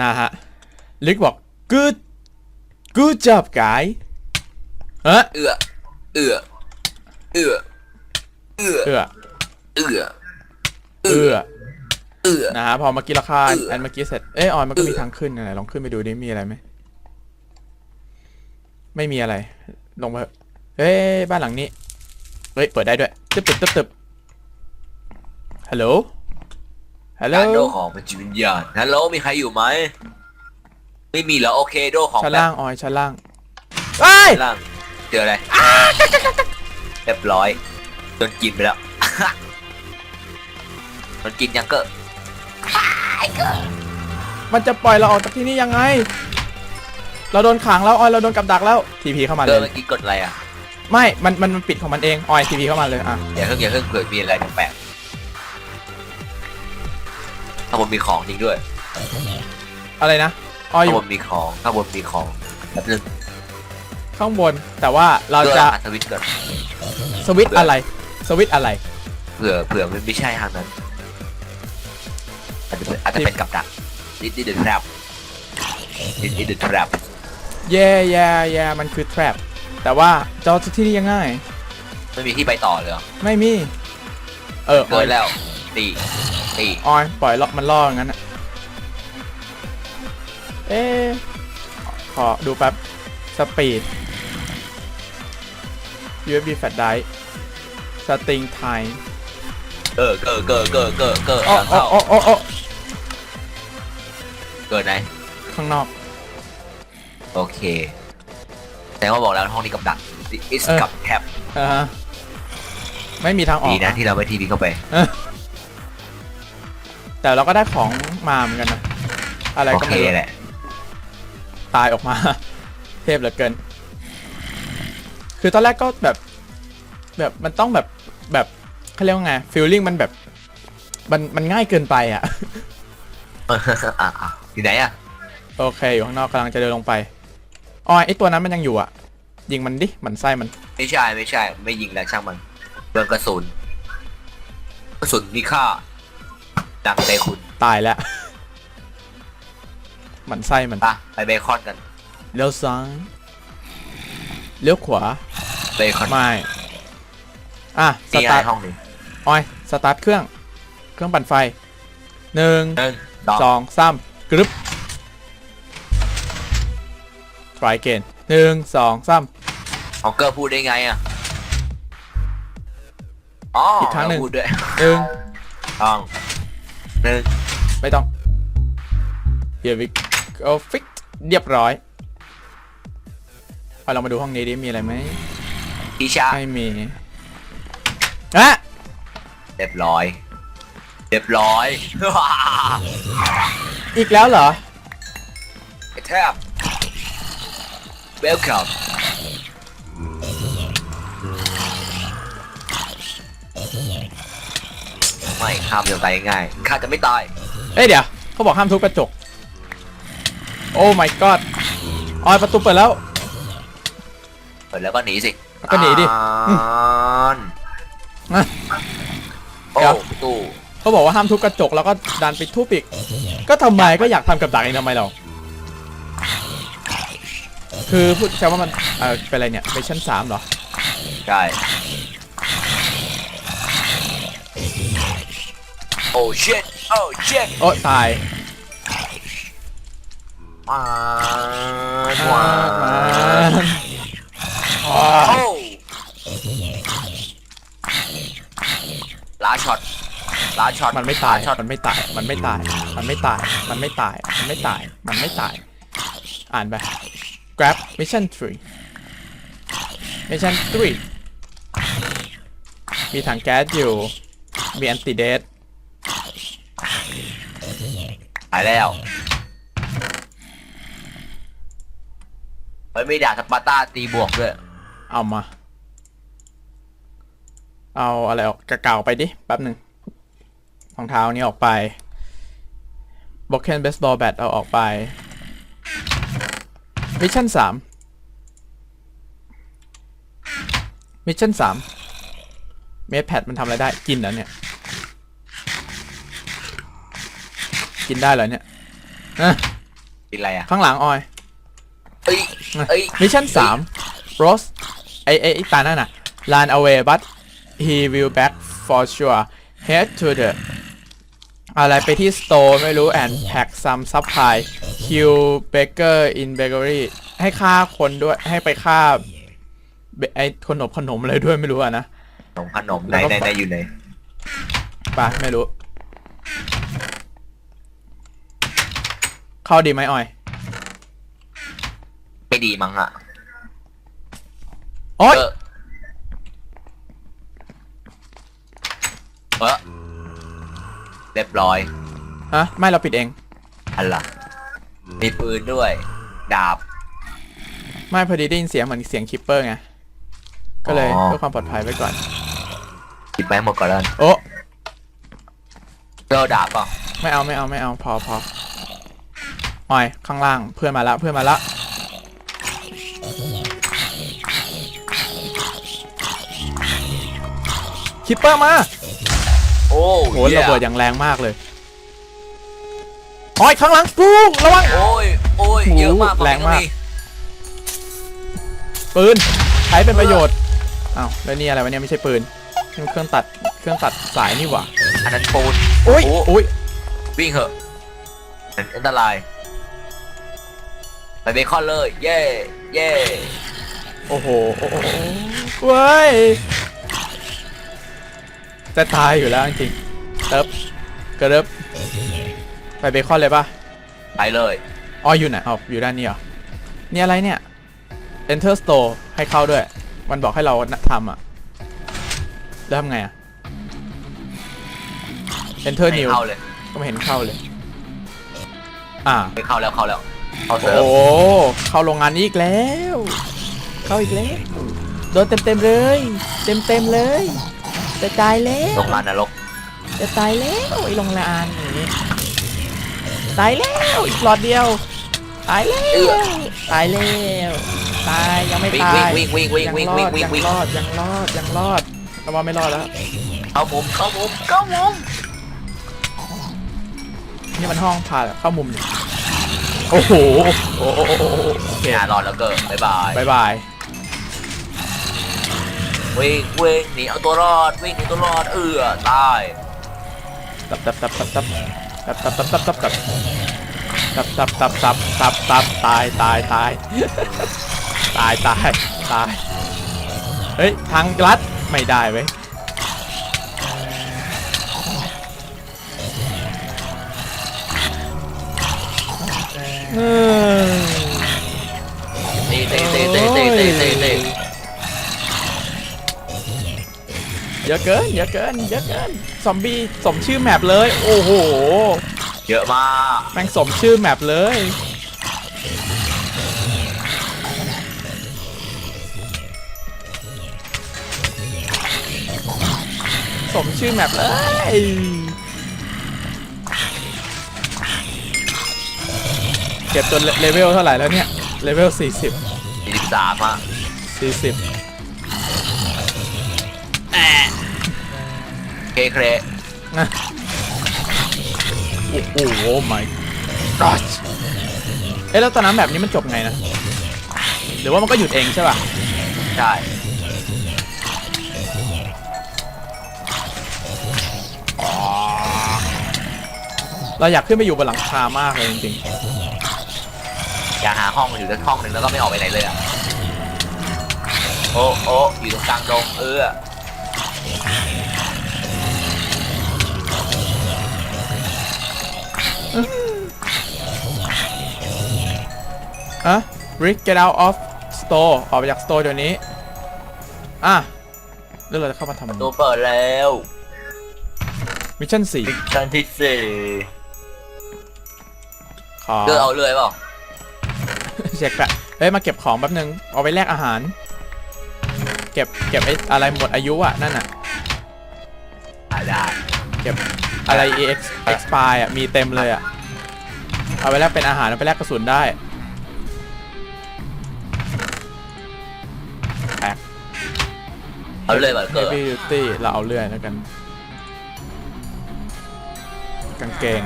นะฮะลิกบอก good good job guy เฮ้ยเอื้อเอื้อเอื้อเอื้อเอื้อเอื้อเอื้อเอื้อนะฮะพอเมื่อกี้ราคาเอื้ออันเมื่อกี้เสร็จเอ้ยออยมันก็มีเอื้อทางขึ้นอะไรลองขึ้นไปดูดิมีอะไรไหมไม่มีอะไร ลงมาเถอะเฮ้ยบ้านหลังนี้เฮ้ยเปิดได้ด้วยตึบตึบตึบตึบฮัลโหล ฮัลโหลการโดของเป็นจิตวิญญาณฮัลโหลมีใครอยู่ไหมไม่มีเหรอโอเคโดของชั้นแบบล่างออยชั้นล่างเอ้ยชั้นล่างเจออะไรเรียบร้อยโดนกินไปแล้ว โดนกินยังเกอร์มันจะปล่อยเราออกจากที่นี่ยังไง เราโดนขังแล้วออยเราโดนกับดักแล้วทีพีเข้ามาเกเลอร์ยเมื่อกี้กดอะไรอะไม่มันมันมันปิดของมันเองออยทีพีเข้ามาเลยอะอย่าเพิ่งอย่าเพิ่งเผื่อมีอะไรแปลกๆ ข้างบนมีของจริงด้วยอะไรนะออยอข้างยู่บนมีของข้างบนมีของแป๊บนึงข้างบน แต่ว่าเราเพื่อจะหาสวิตช์ก่อนสวิตช์อะไร สวิตช์อะไร เผื่อเผื่อมันไม่ใช่ทางนั้นอาจจะเป็นอาจจะเป็นกับดัก This is the trap This is the trap แย่แย่แย่มันคือ trap แต่ว่าจะเอาจากที่นี่ยังไงไม่มีที่ไปต่อเลยเหรอไม่มี เอออเกิอยนแล้ว ตีตีออยปล่อยล่อมันล่ออย่างนั้นอะเอ๊ะขอดูแป๊บสปีด USB flash drive สตริงไทม์เออเกิดเกิดเกิดเกิดเกิดโอ้โอ้เข้าโอ้โอ้โอ้เกิดไหนข้างนอก โอเค แต่ว่าบอกแล้วห้องนี้กับดัก This is เออ กับแคปอ่าฮะไม่มีทางออดีกนะที่เราไปทีวีเข้าไป เออ แต่เราก็ได้ของมาเหมือนกันนะ อะไรโอก็เคไม่รู้แหละ ตายออกมา เทพเหลือเกิน คือตอนแรกก็แบบ แบบมันต้องแบบแบบเขาเรียกว่าไงฟีลลิ่งมันแบบ มันมันง่ายเกินไปอะ อะอะอยู่ไหนอะโอเค อยู่ข้างนอกกำลังจะเดินลงไปอ๋อไอตัวนั้นมันยังอยู่อะ ยิงมันดิมันไส้มัน ไม่ใช่ไม่ใช่ ไม่ยิงแล้วช่างมันเรื่องกระสุนกระสุนมีค่า ดังเตคุณตายแล้ว มันไส้มันปะไปเบคอนกันเลี้ยวซ้ายเลี้ยวขวา เบคอนไม่อะสนี่ไงตาร์ทห้องหนึ่งออยสตาร์ทเครื่อง เครื่องปั่นไฟหนึ่งหนึ่งสองสองสามกรึบ try again หนึ่งสองสามของเกอร์พูดได้ไงอะอ๋ออีกครั้งหนึ่ง พูดด้วยหนึ่ง ต้อง หนึ่งไม่ต้อง here we go fix เรียบร้อยเอาเรามาดูห้องนี้ดิมีอะไรไหมทีชาไม่มีอะเรียบร้อย เรียบร้อยอีกแล้วเหรอแทบ welcome ไม่ข้ามเดียวตายง่ายๆข้าจะไม่ตาย เอ้ยเดี๋ยวเขาบอกห้ามทุบกระจก โอ้ my god ออยประตูเปิดแล้ว เปิดแล้วก็หนีสิก็หนีดิอ่านอะโอ้เดี๋ยวตู้เขาบอกว่าห้ามทุบกระจกแล้วก็ดันไปทุบอีก ก็ทำไมก็อยากทำกับดักเองทำไมเรา คือพูดใช่ว่ามันเออเป็นอะไรเนี่ยไปชั้นสามเหรอ ใช่ โอ้ shit โอ้ shit โอ้ตายมามามาอ๋อโอ้ลาช็อตลาช็อตมันไม่ตายลช็อตมันไม่ตาย มันไม่ตาย มันไม่ตาย มันไม่ตาย มันไม่ตาย มันไม่ตาย อ่านไป grab mission 3 mission 3มีถังแก๊สอยู่ มี anti death หายแล้วเฮ้ยมีดาบสปาร์ต้าตีบวกด้วยเอามา เอาอะไรออกกระเก่าไปดิแป๊บหนึ่งรองเท้านี้ออกไปบ็อกเคนเบสบอลแบตเอาออกไปมิชชั่นสามมิชชั่นสามเมดแพดมันทำอะไรได้กินแล้วเนี่ย กินได้เหรอเนี่ยอะกินอะไรอะข้างหลังออยเอ้ยเอ้ยมิชชั่นสาม Rose ไอไอไอตานั่นน่ะ run away but he will back for sure head to the อะไรไปที่ store ไม่รู้ and pack some supply kill baker in bakery ให้ฆ่าคนด้วยให้ไปฆ่าเบไอขนมขนมอะไรด้วยไม่รู้อะนะ ขนมขนมไหนไหนไหนอยู่ไหนไปะไม่รู้ เข้าดีไหมออยไม่ดีมั้งอะโอ๊ยเออเออเรียบร้อยฮะไม่เราปิดเอง อันล่ะมีปืนด้วย ดาบ ไม่พอดีได้ยินเสียงเหมือนเสียงคิปเปอร์ไง ก็เลยอ๋อ เพื่อความปลอดภัยไว้ก่อน หยิบไปหมดก่อนแล้วกันโอ้ เจอดาบเปล่ะไม่เอาไม่เอาไม่เอาพอพอ ออยข้างล่างเพื่อนมาละเพื่อนมาละคิปเปอร์มา โอ้โหระเบิดอย่างแรงมากเลยออยข้างหลังปูระวังโอ้ยโอ้ยโอ้โหเยอะมากแรงมาก ปืนใช้เป็นประโยชน์อ้าวแล้วนี่อะไรวะเนี่ยไม่ใช่ปืนนี่มันเครื่องตัดเครื่องตัดสายนี่หว่าอันนั้นปูนอุ้ยโอ้อุ้ยวิ่งเหอะมันอันตราย ไปเบคอนเลย เย่เย่โอ้โหโอ้โหเว้ยจะตายอยู่แล้วจริงๆเติบกระเดิบไปเบคอนเลยปะไปเลยอ๋ออยู่ไหนอ๋ออยู่ด้านนี้เหรอนี่อะไรเนี่ย enter store ให้เข้าด้วย มันบอกให้เราทำอะ แล้วทำไงอะ enter ไม่ new เข้าเลยก็ไม่เห็นเข้าเลย อ่าไม่เข้าแล้วเข้าแล้ว เข้าโอ้เซิร์ฟเข้าโรงงานนี้อีกแล้ว เข้าอีกแล้วโดนเต็มเต็มๆเลย เต็มเต็มๆเลย จะตายแล้ว โรงงานนรกจะตายแล้วไอ้โรงงานอย่างนี้ตายแล้วอีกหลอดเดียว ตายแล้วตายแล้วตายยังไม่วิ่งตายวิ่งวิ่งวิ่งวิ่งยังวิ่งรอวิ่งดวิ่งยังวิ่งรอดยังรอดยังรอดแต่ว่าไม่รอดแล้วเข้ามุมเข้ามุมเข้ามุมนี่มันห้องผ่าเข้ามุมนี่ โอ้โหโอ้โหโอเคอย่รอดแล้วเกิดบ๊ายบายบายบายวิ่งวิ่งหนีเอาตัวรอดวิ่งหนีตัวรอดเอือตายตับตับตับตับตับตับตับตับตับตับตับตับตับตับตับตับตับตายตายตายตายตายตายเฮ้ยทางลัดไม่ได้เว้ย เออตีตีตีตีตีตีตีตีเยอะเกินเยอะเกินเยอะเกินซอมบี้สมชื่อแมปเลย โอ้โหเยอะมากแม่งสมชื่อแมปเลยสมชื่อแมปเลย เก็บจนเลเวลเท่าไหร่แล้วเนี่ย เลเวล 40 สี่สิบสามอะ40 เคเครนะโอ้โห my god เอ๊ะแล้วตอนนั้นแบบนี้มันจบไงนะ หรือว่ามันก็หยุดเองใช่ป่ะ ใช่เราอยากขึ้นไปอยู่บนหลังคามากเลยจริง อยากหาห้องอยู่สักห้องหนึ่งแล้วก็ไม่ออกไปไหนเลยอะโอ้โอ้อยู่ตรงกลางดงเออๆอะ Rick get out of store ออกไปจาก store เดี๋ยวนี้ อะเรื่องเราจะเข้ามาทำประตูเปิดแล้วมิชชั่นชั้นที่สี่4ขอเลือกเอาเลยเปล่า เช็คอะเฮ้ยมาเก็บของแป๊บนึงเอาไปแลกอาหาร เก็บเก็บไอ้อะไรหมดอายุอะนั่นอะอ่าได้เก็บอะไร ex expire อะมีเต็มเลยอะเอาไปแลกเป็นอาหารเอาไปแลกกระสุนได้แอกเอาเลยเปล่าเกิด heavy duty เราเอาเรื่อยแล้วกัน กางเกง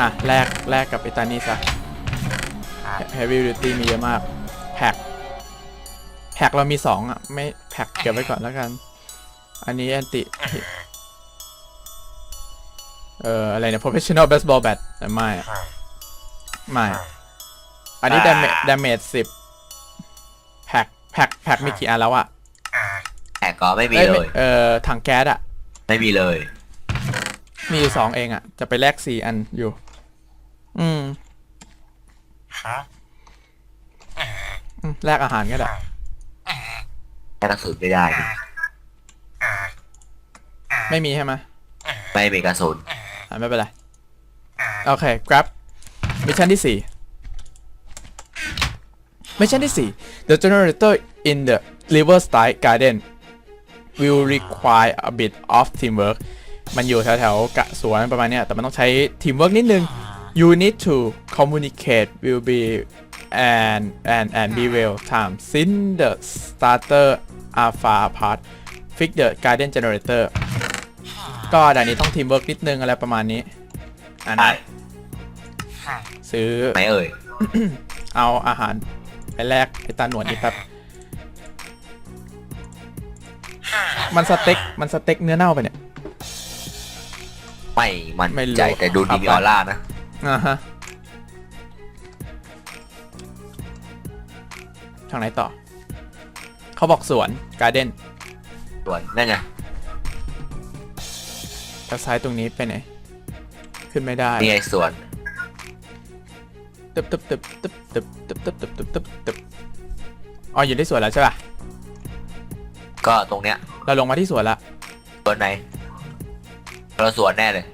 อะแลกแลกกับไอตานี่ซะ heavy duty มีเยอะมาก แพ็คแพ็คเรามีสองอะ ไม่แพ็คเก็บไว้ก่อนแล้วกัน อันนี้แอนติ เอ่อ อะไรเนี่ย professional baseball bat แต่ไม่อะไม่ อันนี้ damage damage สิบแพ็คแพ็คแพ็คมีกี่อันแล้วอะแอกก็ไม่มีอ้เลย เอ่อถังแก๊สอะ ไม่มีเลย มีอยู่สองเองอะ จะไปแลกสี่อันอยู่ อืมอืมแลกอาหารก็ได้ แค่กระสุนไม่ได้ดิไม่มีใช่ไหมไม่มีกระสุนอะไม่เป็นไร โอเค grab มิชชั่นที่สี่มิชชั่นที่สี่ the generator in the river style garden will require a bit of teamwork มันอยู่แถวๆกะสวนประมาณเนี้ยแต่มันต้องใช้ teamwork นิดนึง you need to communicate will be and and and be well time since the starter are far apart fix the garden generator ก็ด่านนี้ต้องทีมเวิร์กนิดนึงอะไรประมาณนี้อันใช่นั้นซื้อไหนเอ่ย เอาอาหารไปแลกไอตาหนวดนี่แป๊บมันสเต็ก มันสเต็กเนื้อเน่าไปเนี่ย ไม่มันไม่รู้ใจแต่ดูครัดีบมีออร่านะ อ่าฮะทางไหนต่อ เขาบอกสวนการ์เด้นส่วนนั่นไงทางซ้ายตรงนี้ไปไหน ขึ้นไม่ได้นี่ไงส่วนตึบตึบตึบตึบตึบตึบตึบตึบตึบตึบตึบอ๋ออยู่ที่สวนแล้วใช่ป่ะ ก็ตรงเนี้ย เราลงมาที่สวนละส่วนไหนเราส่วนแน่เลย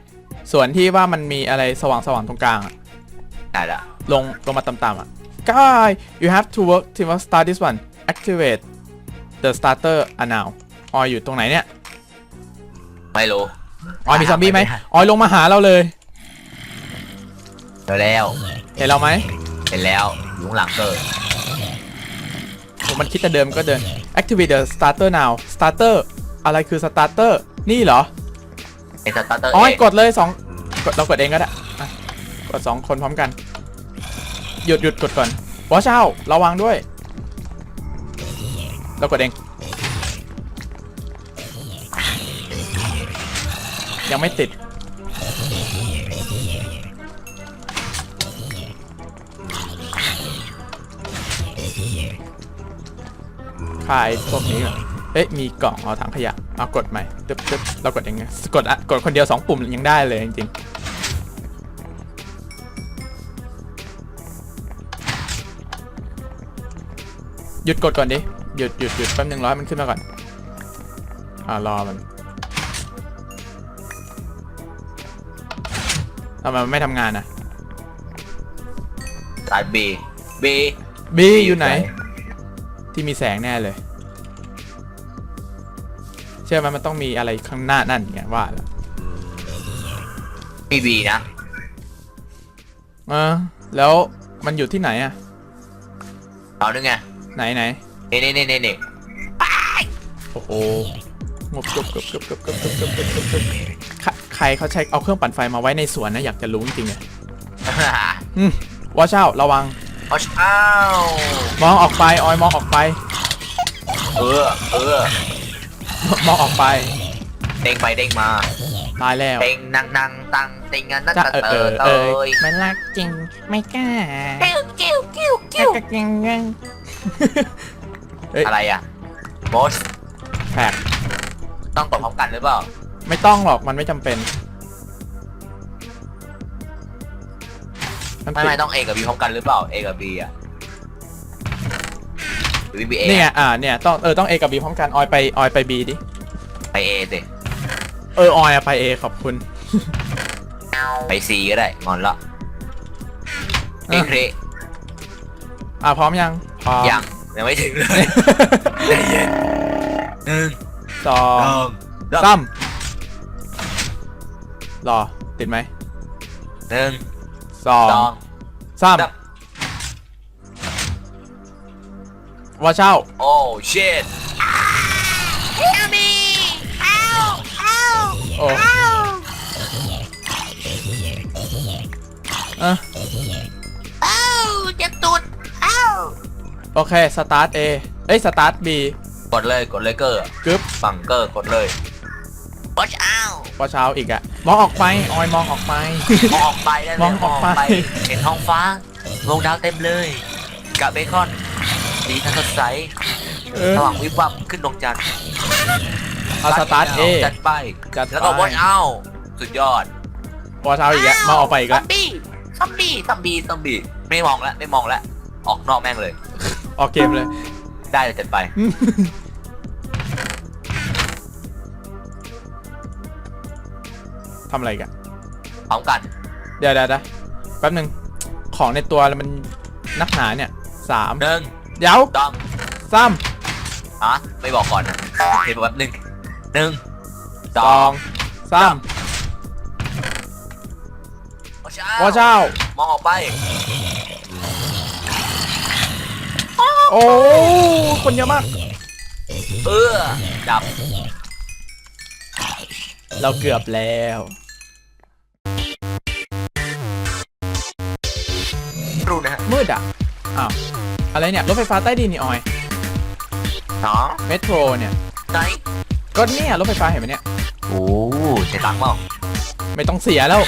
สวนที่ว่ามันมีอะไรสว่างสว่างๆตรงกลางอะได้ละลงลงมาต่ำๆอะ Guy you have to work to start this one activate the starter are now ออยอยู่ตรงไหนเนี่ยไม่รู้ออยมีซอมบี้ไหมออยลงมาหาเราเลย เจอแล้วเห็นเราไหมเห็นแล้วอยู่ข้างหลังเกิดผมมันคิดจะเดิมก็เดิน activate the starter now starter อะไรคือ starter นี่เหรอ ไอ้สตาร์เตอร์ออยเองกดเลยสองกดเรากดเองก็ได้อะกดสองคนพร้อมกัน หยุดหยุดกดก่อน watch out ระวังด้วย เรากดเอง ยังไม่ติด ขายพวกนี้ก่อนเอ๊ะมีกล่องเอาถังขยะ เอากดใหม่ตึ๊บตึ๊บเรากดยังไงกดอะกดคนเดียวสองปุ่มยังได้เลยจริงๆหยุดกดก่อนดิ หยุดหยุดหยุดแป๊บนึงร้อยมันขึ้นมาก่อน อ่ารอมันทำไมมันไม่ทำงานนะสายบีบีบีอยู่ไหน ที่มีแสงแน่เลย เชื่อไหมมันต้องมีอะไรข้างหน้านั่นไงว่าแล้วมีบีนะเออแล้วมันอยู่ที่ไหนอะเอานึงไงไหนไหนนี่นี่นี่นี่นี่โอ้โหงบกบกบกบกบกบกบกบกบกบกบใครใครเขาใช้เอาเครื่องปั่นไฟมาไว้ในสวนนะอยากจะรู้จริงๆเลยอืมวอชเช่าระวังเอาอ้าวมองออกไปออยมองออกไป เออเออ มองออกไป เด้งไปเด้งมาตายแล้ว เด้งนั่งนั่งตังเด้งงันนั่นจะตะเออเตเอออเตเออยไม่รักจริงไม่กล้ากิ้วกิ้วกิ้วกิ้วกจริงเงินอะไรอะโมสแพ็กต้องตบพร้อมกันหรือเปล่าไม่ต้องหรอกมันไม่จำเป็นนไม่ติดไม่ต้อง A กับ B พร้อมกันหรือเปล่า A กับ B อะห รือ B A นี่ไงอ่าเนี่ยต้องเออต้อง A กับ B พร้อมกันออยไปออยไป B ดิไป A สิเออออยอะไป A ขอบคุณไป C ก็ได้งอนละเออะเครอ่าพร้อมยังพร้อมยังยังไม่ถึงเลยใจเย็นหนึ่งสอสงองซ้ำรอติดไหมหนึ่งสองสองซ้สาม ว่าเช่า โอ้ชิตโอ้เอออ้าวเจ็บตูดอ้าวโอเค สตาร์ท A เอ้ย สตาร์ท B กดเลยกดเลยเกอร์กึ๊บฝั่งเกอร์กดเลย watch out พอเช้าอีกอะมองออกไป ออยมองออกไป มองออกไปได้เลยมองออกไป เห็นท้องฟ้าดวงดาวเต็มเลย กับเบคอน สีทั้งสดใสเออ สว่างวิบวับขึ้นดวงจันทร์เอาสตาร์ท A จัดไปจัดแล้วก็ไป watch out สุดยอดพอเช้าอีกแล้วมองออกไปอีกซอแล้วมบี้ซอมบี้ซอมบี้ซอมบี้ไม่มองแล้วไม่มองแล้วออกนอกแม่งเลย ออกเกมเลย ได้เลยจัดไป ทำอะไรกันพร้อมกันเดี๋ยวเดี๋ยวเดี๋ยวแป๊บหนึ่งของในตัวมันนักหนาเนี่ยสามหนึ่ง เดี๋ยวสองสามฮะไม่บอกก่อนนะเห็นแบบหนึ่งหนึ่งสสอองงสาม watch พอ out เช้า มองออกไปโอ้คนเยอะมาก เออดับเราเกือบแล้ว รู้นะฮะมืดอะอ้าว อะไรเนี่ย รถไฟฟ้าใต้ดินนี่ออยสองเมโทรเนี่ย ไหนก็เนี่ยรถไฟฟ้าเห็นไหมเนี่ย โอ้เสียตังค์เปล่าไม่ต้องเสียแล้ว